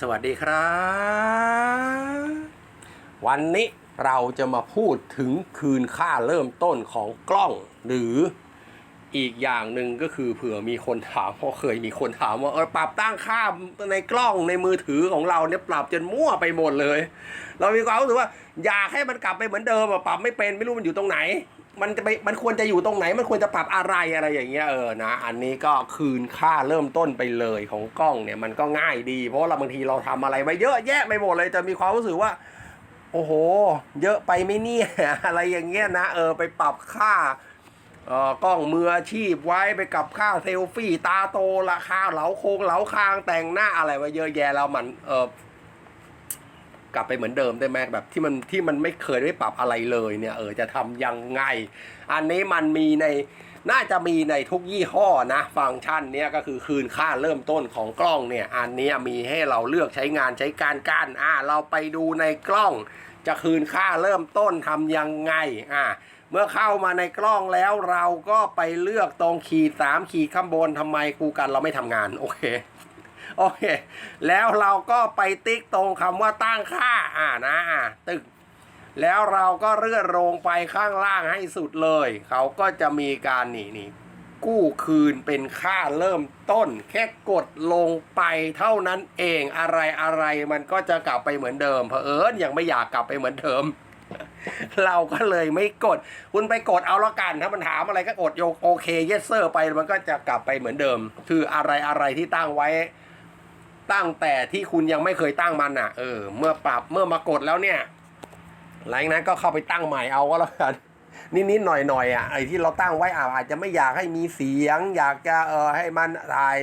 สวัสดีครับ วันนี้เราจะมาพูดถึงคืนค่าเริ่มต้นของกล้อง หรืออีกอย่างหนึ่งก็คือเผื่อมีคนถามเพราะเคยมีคนถามว่าเออปรับตั้งค่าในกล้องในมือถือของเราเนี่ยปรับจนมั่วไปหมดเลย เรามีความรู้สึกว่าอยากให้มันกลับไปเหมือนเดิมอะปรับไม่เป็นไม่รู้มันอยู่ตรงไหน มันจะไปมันควรจะอยู่ตรงไหน มันควรจะปรับอะไรอะไรอย่างเงี้ยเออนะ อันนี้ก็คืนค่าเริ่มต้นไปเลยของกล้องเนี่ยมันก็ง่ายดี เพราะว่าเราบางทีเราทำอะไรไว้เยอะแยะไปหมดเลยจะมีความรู้สึกว่า โอ้โห เยอะไปไหมเนี่ยอะไรอย่างเงี้ยนะเออไปปรับค่าเอ่อกล้องมืออาชีพไว้ไปกับค่าเซลฟี่ ตาโตราคาเหลาโคงเหลาคางแต่งหน้าอะไรไว้เยอะแยะแล้วมันเออ กลับไปเหมือนเดิมได้ไหมแบบที่มันที่มันไม่เคยได้ปรับอะไรเลยเนี่ยเออจะทำยังไง อันนี้มันมีในน่าจะมีในทุกยี่ห้อนะ ฟังก์ชันเนี้ยก็คือคืนค่าเริ่มต้นของกล้องเนี่ย อันนี้มีให้เราเลือกใช้งานใช้การกันอ่า เราไปดูในกล้อง จะคืนค่าเริ่มต้นทำยังไงอ่าเมื่อเข้ามาในกล้องแล้วเราก็ไปเลือกตรงขีดสามขีดข้างบนทำไมกูกันเราไม่ทำงานโอเค โอเค แล้วเราก็ไปติ๊กตรงคำว่าตั้งค่าอ่านะอ่าตึก แล้วเราก็เลื่อนลงไปข้างล่างให้สุดเลย เขาก็จะมีการนี่นี่กู้คืนเป็นค่าเริ่มต้น แค่กดลงไปเท่านั้นเองอะไรอะไรมันก็จะกลับไปเหมือนเดิมเผอิญยังไม่อยากกลับไปเหมือนเดิม เราก็เลยไม่กด คุณไปกดเอาละกัน ถ้ามันถามอะไรก็กดโยโอเคเยสเซอร์ไปมันก็จะกลับไปเหมือนเดิม คืออะไรอะไรที่ตั้งไว้ ตั้งแต่ที่คุณยังไม่เคยตั้งมันอะ เออ เมื่อปรับเมื่อมากดแล้วเนี่ย หลังจากนั้นก็เข้าไปตั้งใหม่เอาก็แล้วกัน นิดๆหน่อยๆอะไอ้ที่เราตั้งไว้อะอาจจะไม่อยากให้มีเสียง อยากจะเออให้มันถ่าย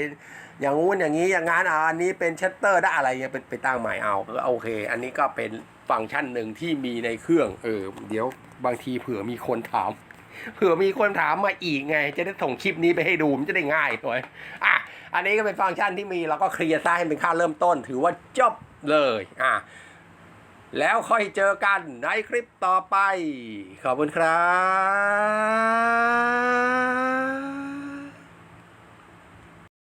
อย่างงู้นอย่างนี้อย่างงั้นอะอันนี้เป็นชัตเตอร์ได้อะไรเงี้ยไปไปตั้งใหม่เอาเออโอเค อันนี้ก็เป็นฟังก์ชันหนึ่งที่มีในเครื่อง เออ เดี๋ยวบางทีเผื่อมีคนถามเผื่อมีคนถามมาอีกไง จะได้ส่งคลิปนี้ไปให้ดูมันจะได้ง่ายหน่อยอะ อันนี้ก็เป็นฟังก์ชันที่มีเราก็เคลียร์ซะให้เป็นค่าเริ่มต้น ถือว่าจบเลยอะแล้วค่อยเจอกันในคลิปต่อไป ขอบคุณครับ